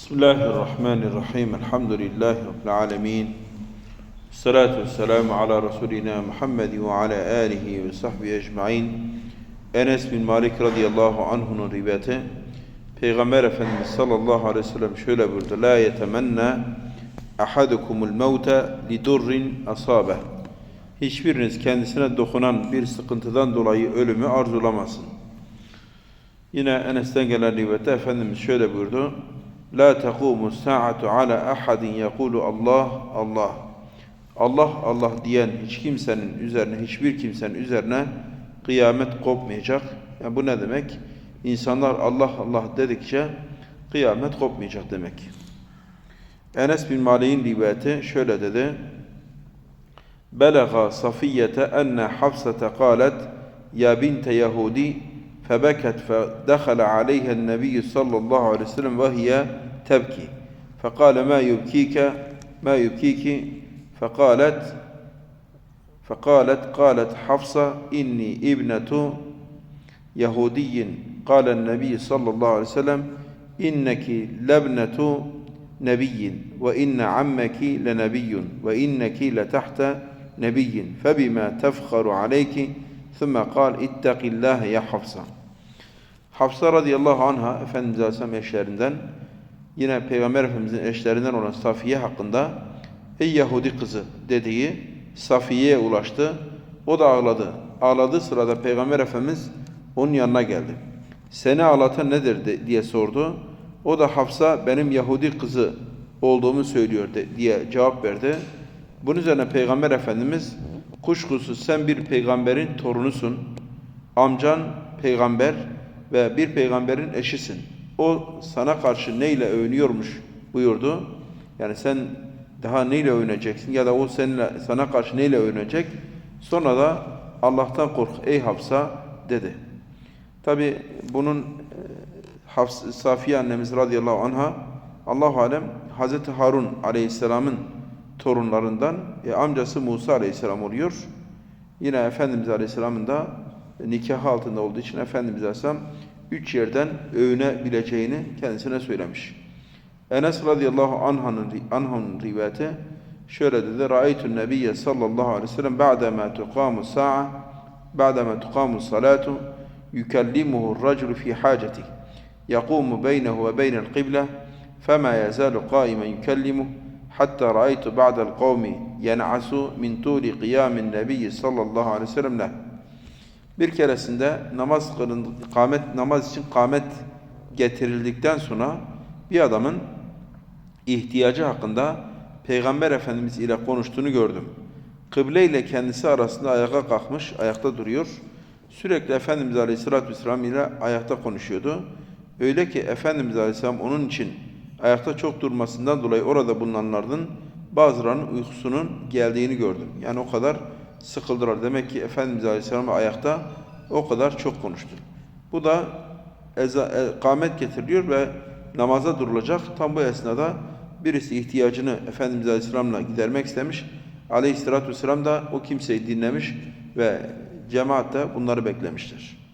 Bismillahirrahmanirrahim. Elhamdülillahi Rabbil alemin. Salatu vesselamu ala Resulina Muhammed ve ala alihi ve sahbihi ecmain. Enes bin Malik radıyallahu anh'unun rivayeti Peygamber Efendimiz sallallahu aleyhi ve sellem şöyle buyurdu. La yetemenna ahadukumul mevte li durrin asabe. Hiçbiriniz kendisine dokunan bir sıkıntıdan dolayı ölümü arzulamasın. Yine Enes'ten gelen rivayette Efendimiz şöyle buyurdu. La tequmu sa'atu ala ahadin yekulu Allah Allah. Allah Allah diyen hiç kimsenin üzerine hiçbir kimsenin üzerine kıyamet kopmayacak. Yani bu ne demek? İnsanlar Allah Allah dedikçe kıyamet kopmayacak demek. Enes bin Malik'in rivayeti şöyle dedi. Belaga Safiyyete enne Hafsete kalet ya binte Yahudi فبكت فدخل عليها النبي صلى الله عليه وسلم وهي تبكي. فقال ما يبكيك؟ ما يبكيك؟ فقالت فقالت قالت حفصة إني ابنة يهودي. قال النبي صلى الله عليه وسلم إنك لابنة نبي وإن عمك لنبي وإنك لتحت نبي فبما تفخر عليك؟ ثم قال اتق الله يا حفصة. Hafsa radıyallahu anha Efendimiz Aleyhisselam eşlerinden yine Peygamber Efendimizin eşlerinden olan Safiye hakkında ey Yahudi kızı dediği Safiye'ye ulaştı. O da ağladı. Ağladığı sırada Peygamber Efendimiz onun yanına geldi. Seni ağlatan nedir diye sordu. O da Hafsa benim Yahudi kızı olduğumu söylüyor diye cevap verdi. Bunun üzerine Peygamber Efendimiz kuşkusuz sen bir peygamberin torunusun. Amcan peygamber ve bir peygamberin eşisin. O sana karşı neyle övünüyormuş buyurdu. Yani sen daha neyle övüneceksin ya da o seninle sana karşı neyle övünecek? Sonra da Allah'tan kork ey Hafsa dedi. Tabi bunun e, Hafs Safiye annemiz radıyallahu anha Allahu alem Hazreti Harun aleyhisselamın torunlarından e, amcası Musa aleyhisselam oluyor. Yine Efendimiz aleyhisselamın da nikah altında olduğu için Efendimiz aleyhisselam üç yerden övünebileceğini kendisine söylemiş. Enes radıyallahu anh'ın anh'ın rivayeti şöyle dedi. Ra'aytu'n nebiyye sallallahu aleyhi ve sellem ba'dema tuqamu sa'a ba'dema tuqamu salatu yukellimuhu ar-raculu fi hacetihi yaqumu beynehu ve beynel kıble fema yazalu qaimen yukellimuhu حتى رأيت بعض القوم ينعس من طول قيام النبي sallallahu aleyhi ve sellem له. bir keresinde namaz kılın, kamet namaz için kamet getirildikten sonra bir adamın ihtiyacı hakkında Peygamber Efendimiz ile konuştuğunu gördüm. Kıble ile kendisi arasında ayağa kalkmış, ayakta duruyor. Sürekli Efendimiz Aleyhisselatü Vesselam ile ayakta konuşuyordu. Öyle ki Efendimiz Aleyhisselam onun için ayakta çok durmasından dolayı orada bulunanların bazılarının uykusunun geldiğini gördüm. Yani o kadar sıkıldılar. Demek ki Efendimiz Aleyhisselam ayakta o kadar çok konuştu. Bu da eza, e, kamet getiriliyor ve namaza durulacak. Tam bu esnada birisi ihtiyacını Efendimiz Aleyhisselam'la gidermek istemiş. Aleyhisselatü Vesselam da o kimseyi dinlemiş ve cemaat de bunları beklemiştir.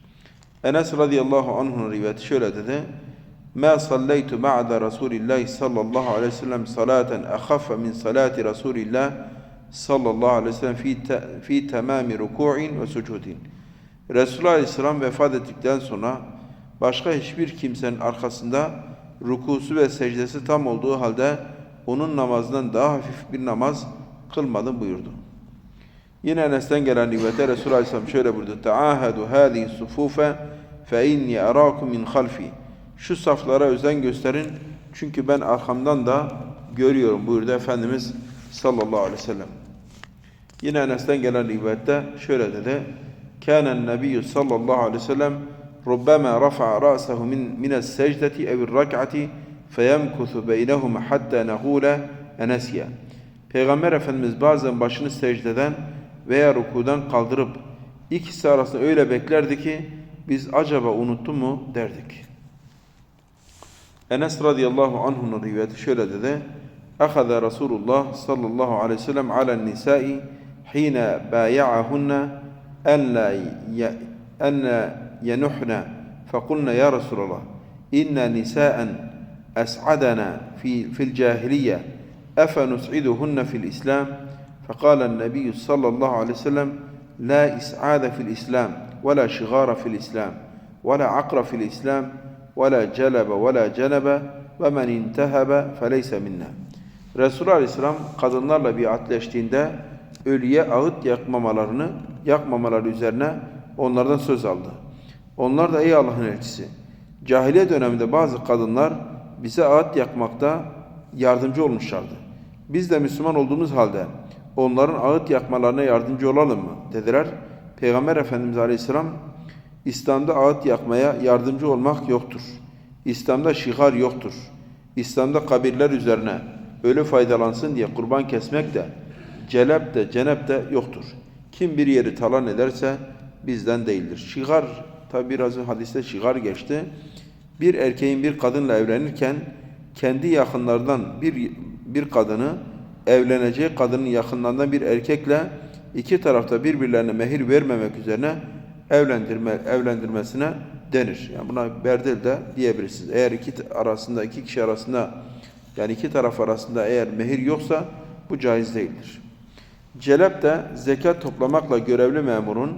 Enes radıyallahu anh'ın rivayeti şöyle dedi. ما صليت بعد رسول الله صلى الله عليه وسلم صلاة أخف من صلاة رسول الله sallallahu aleyhi ve sellem fi, te, fi temami ruku'in ve sucudin. Resulullah aleyhisselam vefat ettikten sonra başka hiçbir kimsenin arkasında rukusu ve secdesi tam olduğu halde onun namazından daha hafif bir namaz kılmadım buyurdu. Yine Enes'ten gelen rivayette Resulullah Aleyhisselam şöyle buyurdu. Ta'ahadu hâzihi sufufe fe inni arâkum min halfi. Şu saflara özen gösterin çünkü ben arkamdan da görüyorum buyurdu Efendimiz sallallahu aleyhi ve sellem. Yine Enes'ten gelen rivayette şöyle dedi. Kânen nebiyyü sallallahu aleyhi ve sellem rubbama rafa'a ra'sahu min mine's secdeti evir rak'ati feyemkuthu beynehuma hatta nehule enesya. Peygamber Efendimiz bazen başını secdeden veya rukudan kaldırıp ikisi arasında öyle beklerdi ki biz acaba unuttu mu derdik. Enes radıyallahu anh'un rivayeti şöyle dedi. Ahaza Resulullah sallallahu aleyhi ve sellem ala nisai hine baya'ahunna en la en yenuhna fekulna ya Resulallah inna nisa'en أسعدنا في, في الجاهلية أفنسعدهن في الإسلام؟ فقال النبي صلى الله عليه وسلم لا إسعاد في الإسلام ولا شغار في الإسلام ولا عقر في الإسلام ولا جلب ولا جنب ومن انتهب فليس منا. Resulullah Aleyhisselam kadınlarla biatleştiğinde ölüye ağıt yakmamalarını, yakmamaları üzerine onlardan söz aldı. Onlar da ey Allah'ın elçisi, cahiliye döneminde bazı kadınlar bize ağıt yakmakta yardımcı olmuşlardı. Biz de Müslüman olduğumuz halde onların ağıt yakmalarına yardımcı olalım mı? dediler. Peygamber Efendimiz Aleyhisselam İslam'da ağıt yakmaya yardımcı olmak yoktur. İslam'da şigar yoktur. İslam'da kabirler üzerine ölü faydalansın diye kurban kesmek de celep de cenep de yoktur. Kim bir yeri talan ederse bizden değildir. Şigar tabi biraz hadiste şigar geçti. Bir erkeğin bir kadınla evlenirken kendi yakınlardan bir bir kadını evleneceği kadının yakınlarından bir erkekle iki tarafta birbirlerine mehir vermemek üzerine evlendirme evlendirmesine denir. Yani buna berdel de diyebilirsiniz. Eğer iki arasında iki kişi arasında yani iki taraf arasında eğer mehir yoksa bu caiz değildir. Celep de zekat toplamakla görevli memurun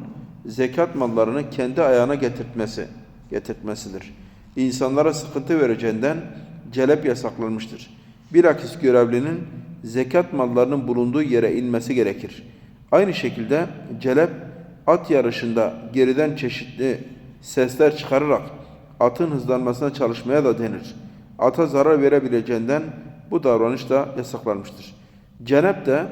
zekat mallarını kendi ayağına getirtmesi, getirtmesidir. İnsanlara sıkıntı vereceğinden celep yasaklanmıştır. Bilakis görevlinin zekat mallarının bulunduğu yere inmesi gerekir. Aynı şekilde celep at yarışında geriden çeşitli sesler çıkararak atın hızlanmasına çalışmaya da denir. Ata zarar verebileceğinden bu davranış da yasaklanmıştır. Cenep de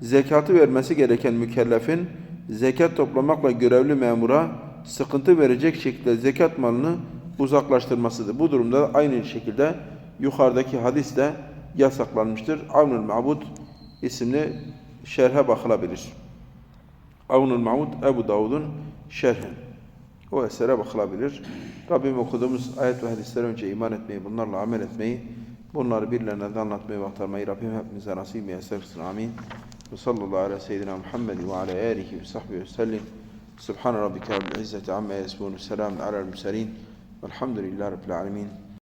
zekatı vermesi gereken mükellefin zekat toplamakla görevli memura sıkıntı verecek şekilde zekat malını uzaklaştırmasıdır. Bu durumda aynı şekilde yukarıdaki hadis de yasaklanmıştır. Avnul Ma'bud isimli şerhe bakılabilir. Avnul Ma'bud Ebu Davud'un şerhi. O esere bakılabilir. Rabbim okuduğumuz ayet ve hadisler önce iman etmeyi, bunlarla amel etmeyi, bunları birilerine de anlatmayı ve aktarmayı Rabbim hepimize nasip kılsın. Amin. Ve sallallahu ala seyyidina Muhammed ve ala alihi ve sahbihi ve sellim. Subhan rabbike rabbil izzeti amma yasifun. Selamun alel murselin. Velhamdülillahi rabbil alemin.